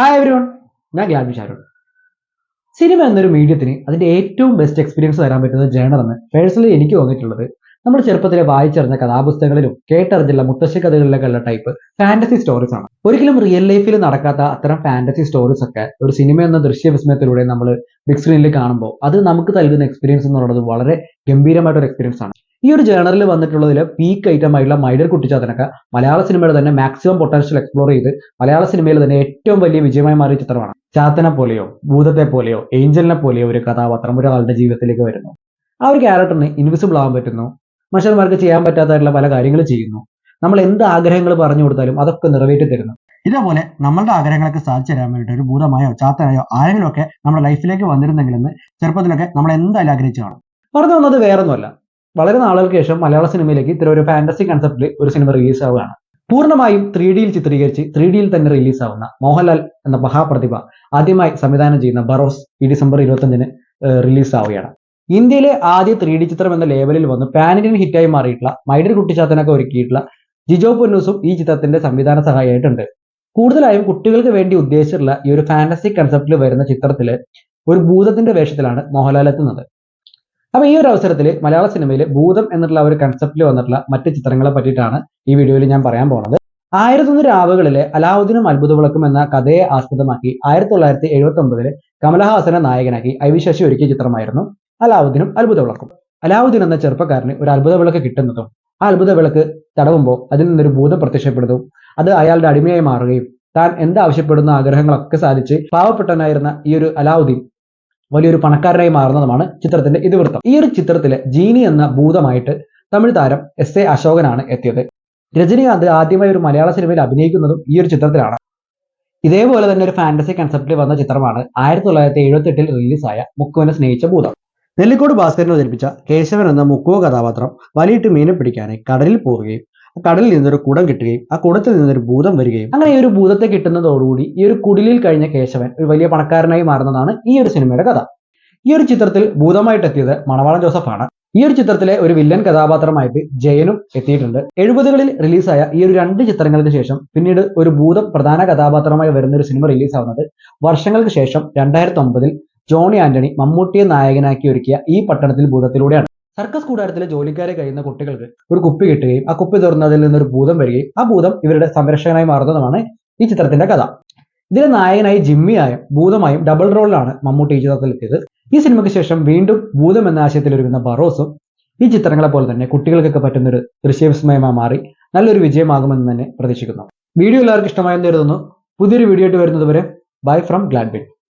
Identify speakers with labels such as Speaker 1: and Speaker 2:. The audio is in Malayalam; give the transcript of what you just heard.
Speaker 1: ഹായ് എവരി വൺ ഞാൻ ഗ്ലാബി ഷാരോൺ സിനിമ എന്നൊരു മീഡിയത്തിന് അതിന്റെ ഏറ്റവും ബെസ്റ്റ് എക്സ്പീരിയൻസ് തരാൻ പറ്റുന്ന ജേണർ എന്ന് പേഴ്സണലി എനിക്ക് തോന്നിയിട്ടുള്ളത് നമ്മൾ ചെറുപ്പത്തിലെ വായിച്ചറിഞ്ഞ കഥാപുസ്തകങ്ങളിലും കേട്ടറിഞ്ഞുള്ള മുത്തശ്ശി കഥകളിലൊക്കെ ഉള്ള ടൈപ്പ് ഫാന്റസി സ്റ്റോറീസ് ആണ്. ഒരിക്കലും റിയൽ ലൈഫിൽ നടക്കാത്ത അത്തരം ഫാന്റസി സ്റ്റോറീസ് ഒക്കെ ഒരു സിനിമ എന്ന ദൃശ്യവിസ്മയത്തിലൂടെ നമ്മൾ ബിഗ് സ്ക്രീനിൽ കാണുമ്പോൾ അത് നമുക്ക് നൽകുന്ന എക്സ്പീരിയൻസ് എന്ന് പറയുന്നത് വളരെ ഗംഭീരമായിട്ടൊരു എക്സ്പീരിയൻസ് ആണ്. ഈ ഒരു ജേണറിൽ വന്നിട്ടുള്ളതിൽ പീക്ക് ഐറ്റം ആയിട്ടുള്ള മൈഡർ കുട്ടിച്ചാത്തനൊക്കെ മലയാള സിനിമയുടെ തന്നെ മാക്സിമം പൊട്ടൻഷ്യൽ എക്സ്പ്ലോർ ചെയ്ത് മലയാള സിനിമയിൽ തന്നെ ഏറ്റവും വലിയ വിജയമായി മാറിയ ചിത്രമാണ്. ചാത്തനെ പോലെയോ ഭൂതത്തെ പോലെയോ ഏഞ്ചലിനെ പോലെയോ ഒരു കഥാപാത്രം ഒരാളുടെ ജീവിതത്തിലേക്ക് വരുന്നു. ആ ഒരു ക്യാരക്ടറിന് ഇൻവിസിബിൾ ആവാൻ പറ്റുന്നു. മനുഷ്യന്മാർക്ക് ചെയ്യാൻ പറ്റാത്തതായിട്ടുള്ള പല കാര്യങ്ങൾ ചെയ്യുന്നു. നമ്മൾ എന്ത് ആഗ്രഹങ്ങൾ പറഞ്ഞു കൊടുത്താലും അതൊക്കെ നിറവേറ്റി തരുന്നു. ഇതേപോലെ നമ്മളുടെ ആഗ്രഹങ്ങളൊക്കെ സാധിച്ചു തരാൻ വേണ്ടിയിട്ട് ഒരു ഭൂതമായോ ചാത്തനായോ ആരെങ്കിലും ഒക്കെ നമ്മുടെ ലൈഫിലേക്ക് വന്നിരുന്നെങ്കിൽ ചെറുപ്പത്തിലൊക്കെ നമ്മൾ എന്തായാലും ആഗ്രഹിച്ചു കാണും. പറഞ്ഞു വന്നത് വേറൊന്നുമല്ല. വളരെ നാളുകൾക്ക് ശേഷം മലയാള സിനിമയിലേക്ക് ഇത്തരം ഒരു ഫാന്റസി കൺസെപ്റ്റിൽ ഒരു സിനിമ റിലീസ് ആവുകയാണ്. പൂർണമായും ത്രീ ഡിയിൽ ചിത്രീകരിച്ച് ത്രീ ഡിയിൽ തന്നെ റിലീസ് ആവുന്ന മോഹൻലാൽ എന്ന മഹാപ്രതിഭ ആദ്യമായി സംവിധാനം ചെയ്യുന്ന ബറോസ് ഈ ഡിസംബർ ഇരുപത്തഞ്ചിന് റിലീസ് ആവുകയാണ്. ഇന്ത്യയിലെ ആദ്യ ത്രീ ഡി ചിത്രം എന്ന ലേബലിൽ വന്ന് പാനിന് ഹിറ്റായി മാറിയിട്ടുള്ള മൈഡർ കുട്ടിച്ചാത്തനൊക്കെ ഒരുക്കിയിട്ടുള്ള ജിജോ പൊന്നൂസും ഈ ചിത്രത്തിന്റെ സംവിധാന സഹായിയായിട്ടുണ്ട്. കൂടുതലായും കുട്ടികൾക്ക് വേണ്ടി ഉദ്ദേശിച്ചിട്ടുള്ള ഈ ഒരു ഫാന്റസി കൺസെപ്റ്റിൽ വരുന്ന ചിത്രത്തിൽ ഒരു ഭൂതത്തിന്റെ വേഷത്തിലാണ് മോഹൻലാൽ എത്തുന്നത്. അപ്പൊ ഈ ഒരു അവസരത്തിൽ മലയാള സിനിമയിൽ ഭൂതം എന്നുള്ള ഒരു കൺസെപ്റ്റിൽ വന്നിട്ടുള്ള മറ്റ് ചിത്രങ്ങളെ പറ്റിയിട്ടാണ് ഈ വീഡിയോയിൽ ഞാൻ പറയാൻ പോകുന്നത് ആയിരത്തൊന്ന് രാവുകളിലെ അലാവുദ്ദീനും അത്ഭുത വിളക്കും എന്ന കഥയെ ആസ്പദമാക്കി ആയിരത്തി തൊള്ളായിരത്തി എഴുപത്തി ഒമ്പതിൽ കമലഹാസനെ നായകനാക്കി ഐ വി ശശി ഒരുക്കിയ ചിത്രമായിരുന്നു അലാവുദ്ദീനും അത്ഭുത വിളക്കും. അലാവുദ്ദീൻ എന്ന ചെറുപ്പക്കാരന് ഒരു അത്ഭുത വിളക്ക് കിട്ടുന്നതും ആ അത്ഭുത വിളക്ക് തടവുമ്പോൾ അതിൽ നിന്നൊരു ഭൂതം പ്രത്യക്ഷപ്പെടുന്നതും അത് അയാളുടെ അടിമയായി മാറുകയും താൻ എന്താവശ്യപ്പെടുന്ന ആഗ്രഹങ്ങളൊക്കെ സാധിച്ച് പാവപ്പെട്ടനായിരുന്ന ഈ ഒരു അലാവുദ്ദീൻ വലിയൊരു പണക്കാരനായി മാറുന്നതുമാണ് ചിത്രത്തിന്റെ ഇതിവൃത്തം. ഈ ഒരു ചിത്രത്തിലെ ജീനി എന്ന ഭൂതമായിട്ട് തമിഴ് താരം എസ് എ അശോകനാണ് എത്തിയത്. രജനീകാന്ത് ആദ്യമായി ഒരു മലയാള സിനിമയിൽ അഭിനയിക്കുന്നതും ഈ ഒരു ചിത്രത്തിലാണ്. ഇതേപോലെ തന്നെ ഒരു ഫാന്റസി കൺസെപ്റ്റിൽ വന്ന ചിത്രമാണ് ആയിരത്തി തൊള്ളായിരത്തി എഴുപത്തി എട്ടിൽ റിലീസായ മുക്കുവിനെ സ്നേഹിച്ച ഭൂതം. നെല്ലിക്കോട് ഭാസ്കരൻ അവതരിപ്പിച്ച കേശവൻ എന്ന മുക്കുവ കഥാപാത്രം വലിയിട്ട് മീനെ പിടിക്കാനായി കടലിൽ പോവുകയും കടലിൽ നിന്നൊരു കുടം കിട്ടുകയും ആ കുടത്തിൽ നിന്നൊരു ഭൂതം വരികയും. അങ്ങനെ ഈ ഒരു ഭൂതത്തെ കിട്ടുന്നതോടുകൂടി ഈ ഒരു കുടിലിൽ കഴിഞ്ഞ കേശവൻ ഒരു വലിയ പണക്കാരനായി മാറുന്നതാണ് ഈ ഒരു സിനിമയുടെ കഥ. ഈ ഒരു ചിത്രത്തിൽ ഭൂതമായിട്ട് എത്തിയത് മണവാളൻ ജോസഫാണ്. ഈ ഒരു ചിത്രത്തിലെ ഒരു വില്ലൻ കഥാപാത്രമായിട്ട് ജയനും എത്തിയിട്ടുണ്ട്. എഴുപതുകളിൽ റിലീസായ ഈ ഒരു രണ്ട് ചിത്രങ്ങൾക്ക് ശേഷം പിന്നീട് ഒരു ഭൂതം പ്രധാന കഥാപാത്രമായി വരുന്ന ഒരു സിനിമ റിലീസാവുന്നത് വർഷങ്ങൾക്ക് ശേഷം രണ്ടായിരത്തി ഒമ്പതിൽ ജോണി ആന്റണി മമ്മൂട്ടിയെ നായകനാക്കി ഒരുക്കിയ ഈ പട്ടണത്തിൽ ഭൂതത്തിലൂടെയാണ്. സർക്കസ് കൂടാരത്തിലെ ജോലിക്കാരെ കഴിയുന്ന കുട്ടികൾക്ക് ഒരു കുപ്പി കിട്ടുകയും ആ കുപ്പി തുറന്നതിൽ നിന്നൊരു ഭൂതം വരികയും ആ ഭൂതം ഇവരുടെ സംരക്ഷകനായി മാറുന്നതുമാണ് ഈ ചിത്രത്തിന്റെ കഥ. ഇതിലെ നായകനായി ജിമ്മിയായും ഭൂതമായും ഡബിൾ റോളിലാണ് മമ്മൂട്ടി ഈ ചിത്രത്തിലെത്തിയത് ഈ സിനിമയ്ക്ക് ശേഷം വീണ്ടും ഭൂതം എന്ന ആശയത്തിൽ ഒരുങ്ങുന്ന ബറോസും ഈ ചിത്രങ്ങളെ പോലെ തന്നെ കുട്ടികൾക്കൊക്കെ പറ്റുന്ന ഒരു ദൃശ്യവിസ്മയമായി മാറി നല്ലൊരു വിജയമാകുമെന്ന് തന്നെ പ്രതീക്ഷിക്കുന്നു. വീഡിയോ എല്ലാവർക്കും ഇഷ്ടമായെന്ന് കരുതുന്നു. പുതിയൊരു വീഡിയോ ആയിട്ട് വരുന്നത് വരെ ബൈ ഫ്രം ഗ്ലാഡ്ബിൻ